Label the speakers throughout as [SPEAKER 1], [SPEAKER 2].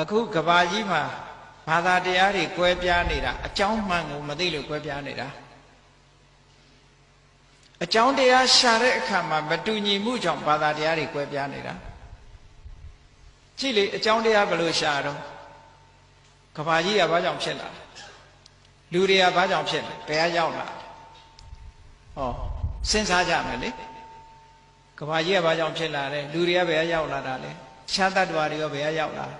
[SPEAKER 1] အခုကဘာကြီးမှာဘာသာတရားတွေကွဲပြားနေတာအကြောင်းမှန်ကိုမသိလို့ကွဲပြားနေတာအကြောင်းတရားရှာတဲ့အခါမှာမတူညီမှုကြောင့်ဘာသာတရားတွေကွဲပြားနေတာကြည့်လေအကြောင်းတရားဘယ်လိုရှာတော့ကဘာကြီးကဘာကြောင့်ဖြစ်လာလူတွေကဘာကြောင့်ဖြစ်လဲဘယ်ကရောက်လာဟောစဉ်းစားကြမယ်လေကဘာကြီးကဘာကြောင့်ဖြစ်လာလဲလူတွေကဘယ်ကရောက်လာတာလဲရှားတ attva တွေရောဘယ်ကရောက်လာလဲ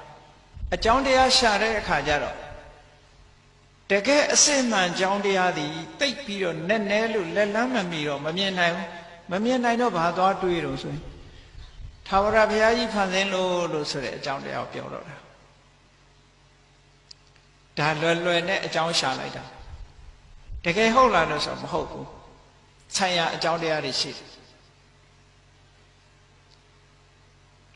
[SPEAKER 1] အကြောင်းတရားရှာတဲ့အခါကျတော့တကယ်အစစ်မှန်ကြောင်းတရားသည်တိတ်ပြီးတော့နက်နဲလို့လက်လန်းမမီတော့မမြင်နိုင်ဘူးမမြင်နိုင်တော့ဘာသွားတွေးတော့ဆိုရင်သာဝရဘုရားကြီးဖန်ဆင်းလို့လို့ဆိုတဲ့အကြောင်းတရားကိုပြောတော့တာဒါလွယ်လွယ်နဲ့အကြောင်းရှာလိုက်တာတကယ်ဟုတ်လားလို့ဆိုတော့မဟုတ်ဘူးဆံရအကြောင်းတရားတွေရှိတယ်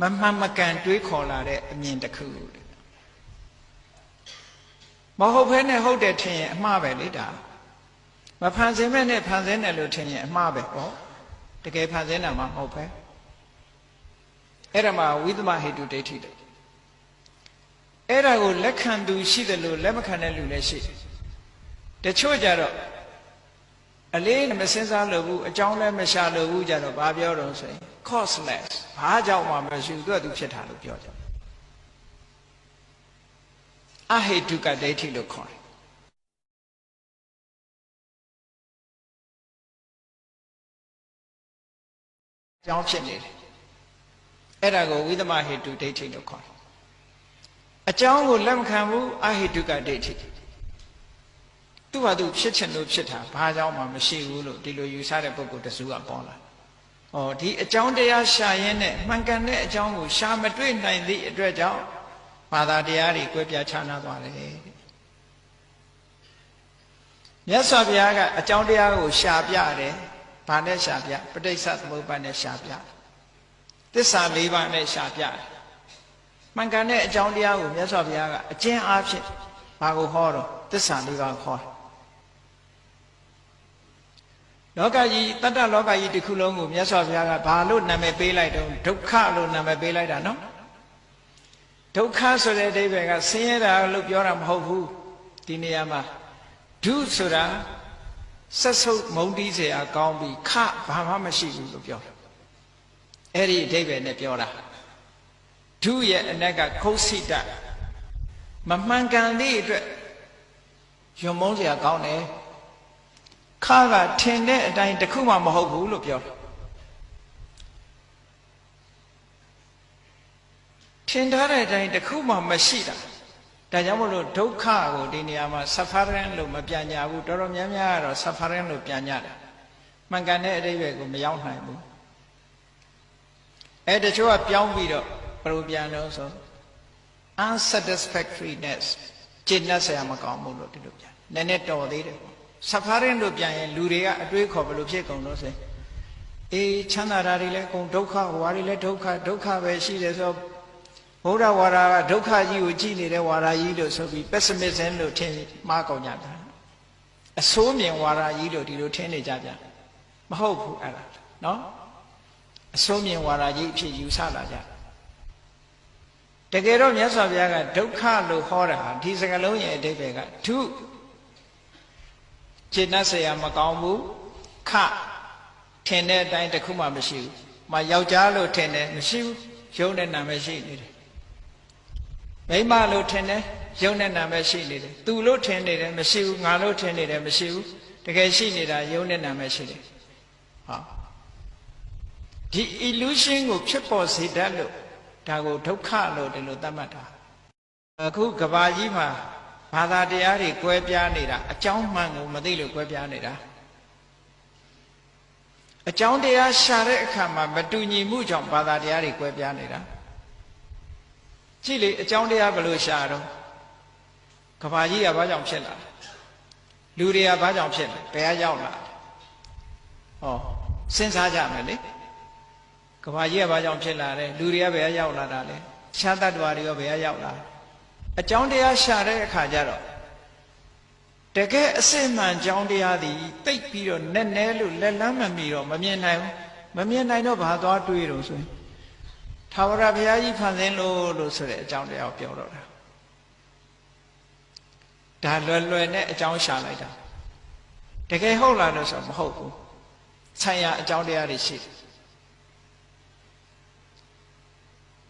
[SPEAKER 1] မမှန်မကန်တွေးခေါ်လာတဲ့အမြင်တစ်ခုတဲ့မဟုတ်ဘဲနဲ့ဟုတ်တယ်ထင်ရင်အမှားပဲလေဒါမဖန်ဆင်းမဲ့နဲ့ဖန်ဆင်းတယ်လို့ထင်ရင်အမှားပဲဟောတကယ်ဖန်ဆင်းတာမှမဟုတ်ပဲအဲ့ဒါမှဝိသမဟေတုဒိဋ္ဌိတဲ့အဲ့ဒါကိုလက်ခံသူရှိတယ်လို့လက်မခံတဲ့လူလည်းရှိတယ်တချို့ကြတော့ အလေးမစင်စားလို့ဘူးအကြောင်းလည်းမရှာလို့ဘူးကြတော့ဘာပြောတော့ဆိုရင် causeless ဘာကြောင့်မှမရှိဘူးသူကသူဖြစ်တာလို့ပြောကြတယ်အဟေတုကဒိဋ္ဌိလို့ခေါ်တယ်အကြောင်းဖြစ်နေတယ်အဲ့ဒါကိုဝိသမဟေတုဒိဋ္ဌိလို့ခေါ်တယ်အကြောင်းကိုလက်မခံဘူးအဟိတုကဒိဋ္ဌိ သူ့ဟာသူဖြစ်ချင်လို့ဖြစ်တာဘာကြောင့်မှမရှိဘူးလို့ဒီလိုယူဆတဲ့ပုဂ္ဂိုလ်တစုကပေါ်လာ။ဩဒီအကြောင်းတရားရှာရင်းနဲ့မှန်ကန်တဲ့အကြောင်းကိုရှာမတွေ့နိုင်သည့်အတွက်ကြောင့်ဘာသာတရားတွေကွဲပြားခြားနားသွားတယ်တဲ့။မြတ်စွာဘုရားကအကြောင်းတရားကိုရှာပြတယ်။ဘာနဲ့ရှာပြပဋိစ္စသမုပ္ပါဒ်နဲ့ရှာပြ။သစ္စာ၄ပါးနဲ့ရှာပြတယ်။မှန်ကန်တဲ့အကြောင်းတရားကိုမြတ်စွာဘုရားကအကျဉ်းအားဖြင့်ဘာကိုဟောတော့သစ္စာ၄ပါးခေါ်တယ် လောကကြီးတတ္တလောကကြီးတစ်ခုလုံးကိုမြတ်စွာဘုရားကဘာလို့နာမည်ပေးလိုက်တော့ဒုက္ခလို့နာမည်ပေးလိုက်တာနော်ဒုက္ခဆိုတဲ့အဓိပ္ပာယ်ကဆင်းရဲတာလို့ပြောတာမဟုတ်ဘူးဒီနေရာမှာဒုဆိုတာဆက်ဆုပ်မုံတီးเสียကောင်းပြီးခဘာမှမရှိဘူးလို့ပြောတာအဲ့ဒီအဓိပ္ပာယ်နဲ့ပြောတာဒုရဲ့အ ਨੇ ကခုတ်စိတမမှန်ကန်သည့်အတွက်ယုံမုန်းเสียကောင်းတယ် ခါကထင်တဲ့အတိုင်းတခုမှမဟုတ်ဘူးလို့ပြောတယ်ထင်ထားတဲ့အတိုင်းတခုမှမရှိတာဒါကြောင့်မလို့ဒုက္ခကိုဒီနေရာမှာ suffering လို့မပြန်ညာဘူးတော်တော်များများကတော့ suffering လို့ပြန်ညာတယ်မှန်ကန်တဲ့အတိတ်ပဲကိုမရောက်နိုင်ဘူးအဲတချို့ကပြောင်းပြီးတော့ဘယ်လိုပြန်လို့ဆို unsatisfactoriness ကျင့်တတ်ဆရာမကောင်းဘူးလို့ဒီလိုပြန်နည်းနည်းတော်သေးတယ် ပေါ့ suffering လို့ပြန်ရင်လူတွေကအတွေးခေါ်ဘယ်လိုဖြစ်ကုန်လို့ဆိုအေးချမ်းသာတာတွေလည်းကုန်ဒုက္ခဝါတွေလည်းဒုက္ခဒုက္ခပဲရှိတယ်ဆိုဘုရားဝါဒကဒုက္ခကြီးကိုကြည်နေတဲ့ဝါဒကြီးလို့ဆိုပြီး pessimism လို့ထင်မှားကုန်ကြတာအဆိုးမြင်ဝါဒကြီးလို့ဒီလိုထင်နေကြကြမဟုတ်ဘူးအဲ့ဒါနော်အဆိုးမြင်ဝါဒကြီးအဖြစ်ယူဆလာကြတကယ်တော့မြတ်စွာဘုရားကဒုက္ခလို့ဟောတာဒီစကားလုံးရဲ့အဓိပ္ပာယ်ကဒုခြေ နှက်เสียမကောင်းဘူးခထင်တဲ့အတိုင်းတခုမှမရှိဘူး။မယောက်ျားလို့ထင်တယ်မရှိဘူး။ရုံတဲ့နာမရှိနေတယ်။မိန်းမလို့ထင်တယ်ရုံတဲ့နာမရှိနေတယ်။သူလို့ထင်နေတယ်မရှိဘူး။ငါလို့ထင်နေတယ်မရှိဘူး။တကယ်ရှိနေတာရုံတဲ့နာမရှိတယ်။ဟာဒီ illusion ကိုဖြစ်ပေါ်စေတတ်လို့ဒါကိုဒုက္ခလို့ဒီလိုသတ်မှတ်တာ။အခုကဘာကြီးမှာ ဘာသာတရားတွေကွဲပြားနေတာအကြောင်းမှန်ကိုမသိလို့ကွဲပြားနေတာအကြောင်းတရားရှာတဲ့အခါမှာမတူညီမှုကြောင့်ဘာသာတရားတွေကွဲပြားနေတာကြည့်လေအကြောင်းတရားဘယ်လိုရှာတော့ကဘာကြီးကဘာကြောင့်ဖြစ်လာလူတွေကဘာကြောင့်ဖြစ်လဲဘယ်ကရောက်လာဟောစဉ်းစားကြမယ်လေကဘာကြီးကဘာကြောင့်ဖြစ်လာလဲလူတွေကဘယ်ကရောက်လာတာလဲခြားတ attva တွေရောဘယ်ကရောက်လာ အကြောင်းတရားရှာတဲ့အခါကျတော့တကယ်အစစ်မှန်ကြောင်းတရားသည်တိတ်ပြီးတော့နက်နဲလို့လက်လန်းမမီတော့မမြင်နိုင်ဘူးမမြင်နိုင်တော့ဘာသွားတွေးတော့ဆိုရင်သာဝရဘုရားကြီးဖန်ဆင်းလို့လို့ဆိုတဲ့အကြောင်းတရားကိုပြောတော့တာဒါလွယ်လွယ်နဲ့အကြောင်းရှာလိုက်တာတကယ်ဟုတ်လားလို့ဆိုတော့မဟုတ်ဘူးဆံရအကြောင်းတရားတွေရှိတယ်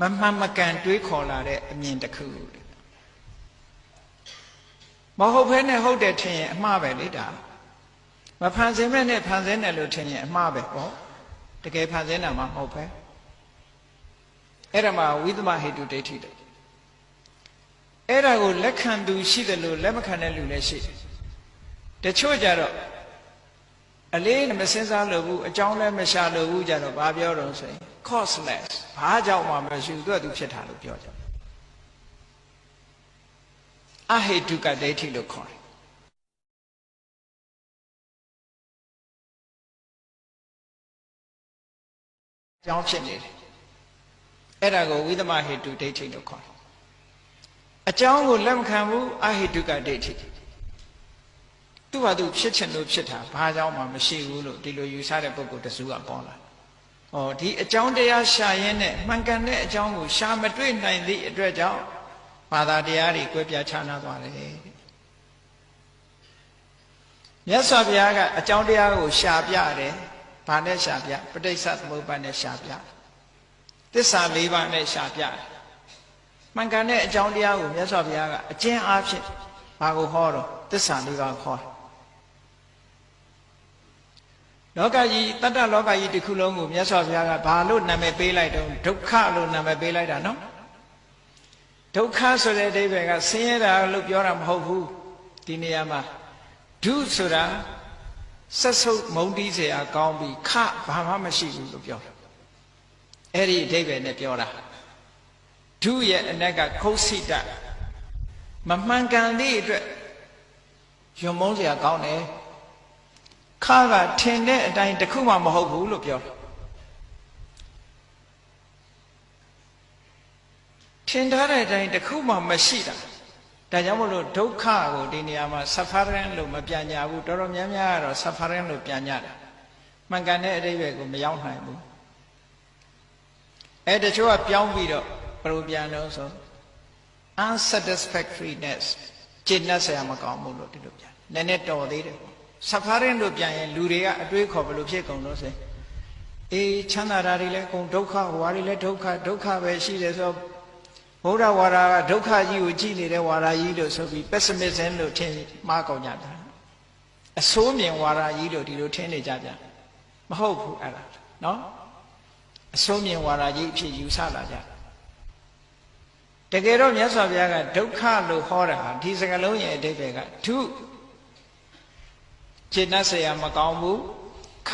[SPEAKER 1] မမှန်မကန်တွေးခေါ်လာတဲ့အမြင်တစ်ခုမဟုတ်ဘဲနဲ့ဟုတ်တယ်ထင်ရင်အမှားပဲလေဒါမဖန်ဆင်းမဲ့နဲ့ဖန်ဆင်းတယ်လို့ထင်ရင်အမှားပဲဟောတကယ်ဖန်ဆင်းတာမှမဟုတ်ပဲအဲ့ဒါမှဝိသမဟေတုဒိဋ္ဌိတယ်အဲ့ဒါကိုလက်ခံသူရှိတယ်လို့လက်မခံတဲ့လူလည်းရှိတယ်တချို့ကြတော့ အလေးမစင်စားလို့ဘူးအကြောင်းလည်းမရှာလို့ဘူးကြတော့ဘာပြောတော့ဆိုရင် causeless ဘာကြောင့်မှမရှိဘူးသူကသူဖြစ်တာလို့ပြောကြအဟေတုကဒိဋ္ဌိလို့ခေါ်တယ်အကြောင်းဖြစ်နေတယ်အဲ့ဒါကိုဝိသမဟေတုဒိဋ္ဌိလို့ခေါ်တယ်အကြောင်းကိုလက်မခံဘူးအဟိတုကဒိဋ္ဌိ သူ့ဟာသူဖြစ်ချင်လို့ဖြစ်တာဘာကြောင့်မှမရှိဘူးလို့ဒီလိုယူဆတဲ့ပုဂ္ဂိုလ်တစုကပေါ်လာ။ဩဒီအကြောင်းတရားရှာရင်းနဲ့မှန်ကန်တဲ့အကြောင်းကိုရှာမတွေ့နိုင်သည့်အတွက်ကြောင့်ဘာသာတရားတွေကွဲပြားခြားနားသွားတယ်။မြတ်စွာဘုရားကအကြောင်းတရားကိုရှာပြတယ်။ဘာနဲ့ရှာပြပဋိစ္စသမုပ္ပါဒ်နဲ့ရှာပြ။သစ္စာ၄ပါးနဲ့ရှာပြတယ်။မှန်ကန်တဲ့အကြောင်းတရားကိုမြတ်စွာဘုရားကအကျဉ်းအားဖြင့်ဘာကိုဟောတော့သစ္စာ၄ပါးခေါ်တယ် လောကကြီးတတ္တလောကကြီးတစ်ခုလုံးကိုမြတ်စွာဘုရားကဘာလို့နာမည်ပေးလိုက်တော့ဒုက္ခလို့နာမည်ပေးလိုက်တာနော်ဒုက္ခဆိုတဲ့အဓိပ္ပာယ်ကဆင်းရဲတာလို့ပြောတာမဟုတ်ဘူးဒီနေရာမှာဒုဆိုတာဆက်ဆုပ်မုံတီးเสียကောင်းပြီးခဘာမှမရှိဘူးလို့ပြောတာအဲ့ဒီအဓိပ္ပာယ်နဲ့ပြောတာဒုရဲ့အ ਨੇ ကခုတ်စိတမမှန်ကန်သည့်အတွက်ယုံမုန်းเสียကောင်းတယ် ခါကထင်တဲ့အတိုင်းတခုမှမဟုတ်ဘူးလို့ပြောထင်ထားတဲ့အတိုင်းတခုမှမရှိတာဒါကြောင့်မလို့ဒုက္ခကိုဒီနေရာမှာ suffering လို့မပြန်ညာဘူးတော်တော်များများကတော့ suffering လို့ပြန်ညာတာမှန်ကန်တဲ့အဓိပ္ပာယ်ကိုမရောက်နိုင်ဘူးအဲတချို့ကပြောင်းပြီးတော့ဘယ်လိုပြန်လို့ဆို unsatisfactoriness ကျင့်တတ်ဆရာမကောင်းဘူးလို့ဒီလိုပြန်နည်းနည်းတော်သေးတယ် ဆဖာရင်လို့ပြန်ရင်လူတွေကအတွေးခေါ်ဘလို့ဖြစ်ကုန်လို့ဆိုအေးချမ်းသာတာတွေလည်းအကုန်ဒုက္ခဝါတွေလည်းဒုက္ခဒုက္ခပဲရှိတယ်ဆိုဘုရားဝါဒကဒုက္ခကြီးကိုကြည်နေတဲ့ဝါဒကြီးလို့ဆိုပြီး pessimism လို့ထင်မှားကုန်ကြတာအဆိုးမြင်ဝါဒကြီးလို့ဒီလိုထင်နေကြကြမဟုတ်ဘူးအဲ့ဒါနော်အဆိုးမြင်ဝါဒကြီးအဖြစ်ယူဆလာကြတကယ်တော့မြတ်စွာဘုရားကဒုက္ခလို့ဟောတာဒီစကားလုံးရဲ့အဓိပ္ပာယ်ကဒုခြေ ခြေနှက်ဆရာမကောင်းဘူးခ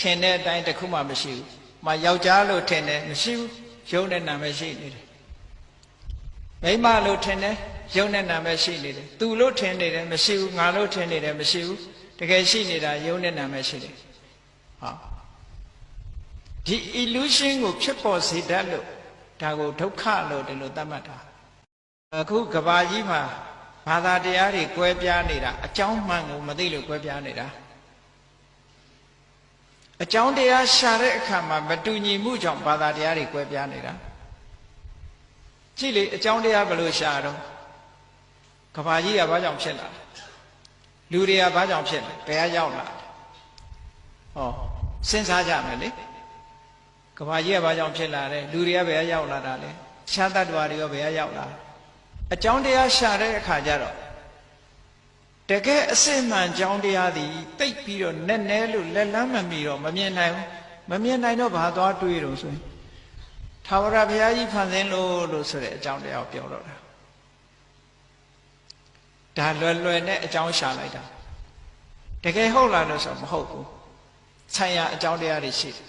[SPEAKER 1] ထင်တဲ့အတိုင်းတစ်ခုမှမရှိဘူးမယောက်ျားလို့ထင်တယ်မရှိဘူးရုပ်နဲ့နာမည်ရှိနေတယ်မိန်းမလို့ထင်တယ်ရုပ်နဲ့နာမည်ရှိနေတယ်သူလို့ထင်နေတယ်မရှိဘူးငါလို့ထင်နေတယ်မရှိဘူးတကယ်ရှိနေတာရုပ်နဲ့နာမည်ရှိတယ်ဟာဒီ illusion ကိုဖြစ်ပေါ်စေတတ်လို့ဒါကိုဒုက္ခလို့ဒီလိုသတ်မှတ်တာအခုကဘာကြီးမှာ ဘာသာတရားတွေကွဲပြားနေတာအကြောင်းမှန်ကိုမသိလို့ကွဲပြားနေတာအကြောင်းတရားရှာတဲ့အခါမှာမတူညီမှုကြောင့်ဘာသာတရားတွေကွဲပြားနေတာကြည့်လေအကြောင်းတရားဘယ်လိုရှာတော့ကဘာကြီးကဘာကြောင့်ဖြစ်လာလူတွေကဘာကြောင့်ဖြစ်လဲဘယ်ကရောက်လာဟောစဉ်းစားကြမယ်လေကဘာကြီးကဘာကြောင့်ဖြစ်လာလဲလူတွေကဘယ်ကရောက်လာတာလဲခြားတ attva တွေရောဘယ်ကရောက်လာလဲ အကြောင်းတရားရှာတဲ့အခါကျတော့တကယ်အစစ်မှန်ကြောင်းတရားသည်တိတ်ပြီးတော့နဲ့နဲလို့လက်လန်းမမီတော့မမြင်နိုင်ဘူးမမြင်နိုင်တော့ဘာသွားတွေးတော့ဆိုရင်သာဝရဘုရားကြီးဖန်ဆင်းလို့လို့ဆိုတဲ့အကြောင်းတရားကိုပြောတော့တာဒါလွယ်လွယ်နဲ့အကြောင်းရှာလိုက်တာတကယ်ဟုတ်လားလို့ဆိုမဟုတ်ဘူးဆံရအကြောင်းတရားတွေရှိတယ်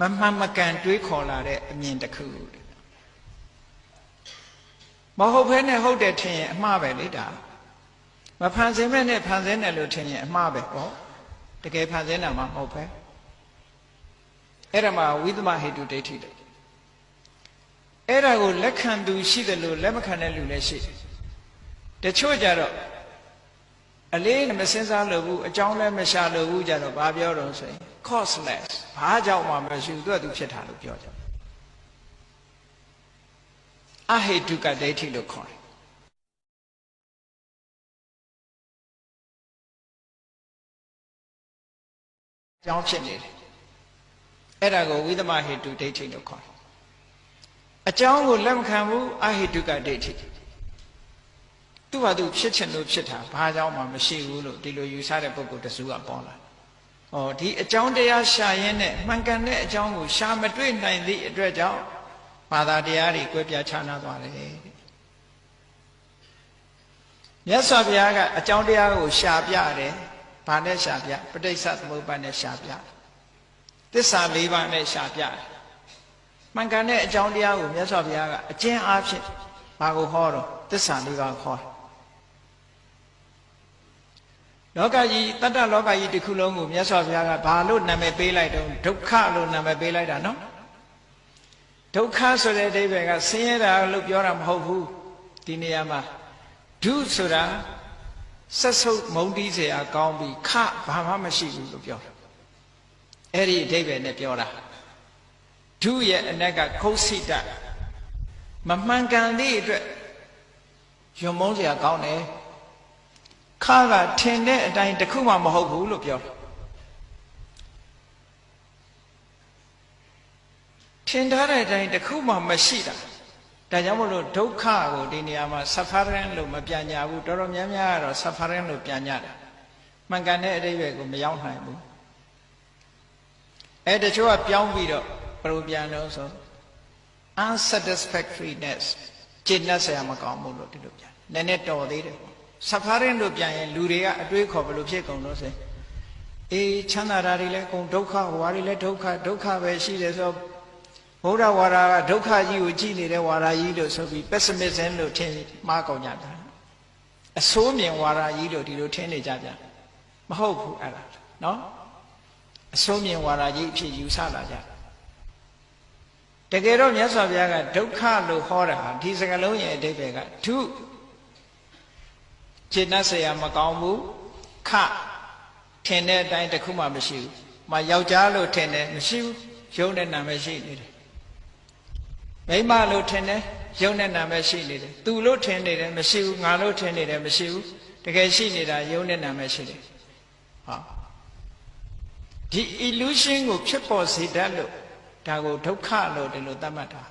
[SPEAKER 1] မမှန်မကန်တွေးခေါ်လာတဲ့အမြင်တစ်ခုမဟုတ်ဘဲနဲ့ဟုတ်တယ်ထင်ရင်အမှားပဲလေဒါမဖန်ဆင်းမဲ့နဲ့ဖန်ဆင်းတယ်လို့ထင်ရင်အမှားပဲပေါ့တကယ်ဖန်ဆင်းတာမှမဟုတ်ပဲအဲ့ဒါမှဝိသမဟေတုဒိဋ္ဌိတယ်အဲ့ဒါကိုလက်ခံသူရှိတယ်လို့လက်မခံတဲ့လူလည်းရှိတယ်တချို့ကြတော့အလေးမစင်စားလို့ဘူးအကြောင်းလည်းမရှာလို့ဘူးကြတော့ဘာပြောတော့ဆိုရင် causeless ဘာကြောင့်မှမရှိဘူးသူကသူဖြစ်တာလို့ပြောကြအဟေတုကဒိဋ္ဌိလို့ခေါ်တယ်အကြောင်းဖြစ်နေတယ်အဲ့ဒါကိုဝိသမဟေတုဒိဋ္ဌိလို့ခေါ်တယ်အကြောင်းကိုလက်မခံဘူးအဟိတုကဒိဋ္ဌိသူ့ဘာသူဖြစ်ချင်လို့ဖြစ်တာဘာကြောင့်မှမရှိဘူးလို့ဒီလိုယူဆတဲ့ပုဂ္ဂိုလ်တစုကပေါ်လာ။ ဩဒီအကြောင်းတရားရှာရင်းနဲ့မှန်ကန်တဲ့အကြောင်းကိုရှာမတွေ့နိုင်သည့်အတွက်ကြောင့်ဘာသာတရားတွေကွဲပြားခြားနားသွားတယ်တဲ့။မြတ်စွာဘုရားကအကြောင်းတရားကိုရှာပြတယ်။ဘာနဲ့ရှာပြပဋိစ္စသမုပ္ပါဒ်နဲ့ရှာပြ။သစ္စာ၄ပါးနဲ့ရှာပြတယ်။မှန်ကန်တဲ့အကြောင်းတရားကိုမြတ်စွာဘုရားကအကျဉ်းအားဖြင့်ဘာကိုဟောတော့သစ္စာ၄ပါးခေါ်တယ် လောကကြီးတတ္တလောကကြီးတစ်ခုလုံးကိုမြတ်စွာဘုရားကဘာလို့နာမည်ပေးလိုက်တော့ဒုက္ခလို့နာမည်ပေးလိုက်တာနော်ဒုက္ခဆိုတဲ့အဓိပ္ပာယ်ကဆင်းရဲတာလို့ပြောတာမဟုတ်ဘူးဒီနေရာမှာဒုဆိုတာဆက်ဆုပ်မုံတီးเสียကောင်းပြီးခဘာမှမရှိဘူးလို့ပြောအဲ့ဒီအဓိပ္ပာယ်နဲ့ပြောတာဒုရဲ့အ ਨੇ ကခုတ်စိတမမှန်ကန်သည့်အတွက်ယုံမုန်းเสียကောင်းတယ် ခါကထင်တဲ့အတိုင်းတခုမှမဟုတ်ဘူးလို့ပြောတယ်ထင်ထားတဲ့အတိုင်းတခုမှမရှိတာဒါကြောင့်မလို့ဒုက္ခကိုဒီနေရာမှာ suffering လို့မပြန်ညာဘူးတော်တော်များများကတော့ suffering လို့ပြန်ညာတယ်မှန်ကန်တဲ့အတိတ်ပဲကိုမရောက်နိုင်ဘူးအဲတချို့ကပြောင်းပြီးတော့ဘယ်လိုပြန်လို့ဆို unsatisfactoriness ကျင့်တတ်ဆရာမကောင်းဘူးလို့ဒီလိုပြန်နည်းနည်းတော်သေးတယ်ပေါ့ ဆဖာရင်လို့ပြန်ရင်လူတွေကအတွေးခေါ်ဘလို့ဖြစ်ကုန်လို့ဆိုအေးချမ်းသာတာတွေလည်းအကုန်ဒုက္ခဝါတွေလည်းဒုက္ခဒုက္ခပဲရှိတယ်ဆိုဘုရားဝါဒကဒုက္ခကြီးကိုကြည်နေတဲ့ဝါဒကြီးလို့ဆိုပြီး pessimism လို့ထင်မှားကုန်ကြတာအဆိုးမြင်ဝါဒကြီးလို့ဒီလိုထင်နေကြပြန်မဟုတ်ဘူးအဲ့ဒါနော်အဆိုးမြင်ဝါဒကြီးအဖြစ်ယူဆလာကြတကယ်တော့မြတ်စွာဘုရားကဒုက္ခလို့ဟောတာဒီစကားလုံးရဲ့အဓိပ္ပာယ်ကဒုခြေ ခြေနှက်ဆရာမကောင်းဘူးခထင်တဲ့အတိုင်းတစ်ခုမှမရှိဘူးမယောက်ျားလို့ထင်တယ်မရှိဘူးရုံတဲ့နာမည်ရှိနေတယ်မိန်းမလို့ထင်တယ်ရုံတဲ့နာမည်ရှိနေတယ်သူလို့ထင်နေတယ်မရှိဘူးငါလို့ထင်နေတယ်မရှိဘူးတကယ်ရှိနေတာရုံတဲ့နာမည်ရှိတယ်ဟာဒီ illusion ကိုဖြစ်ပေါ်စေတတ်လို့ဒါကိုဒုက္ခလို့ဒီလိုသတ်မှတ်တာ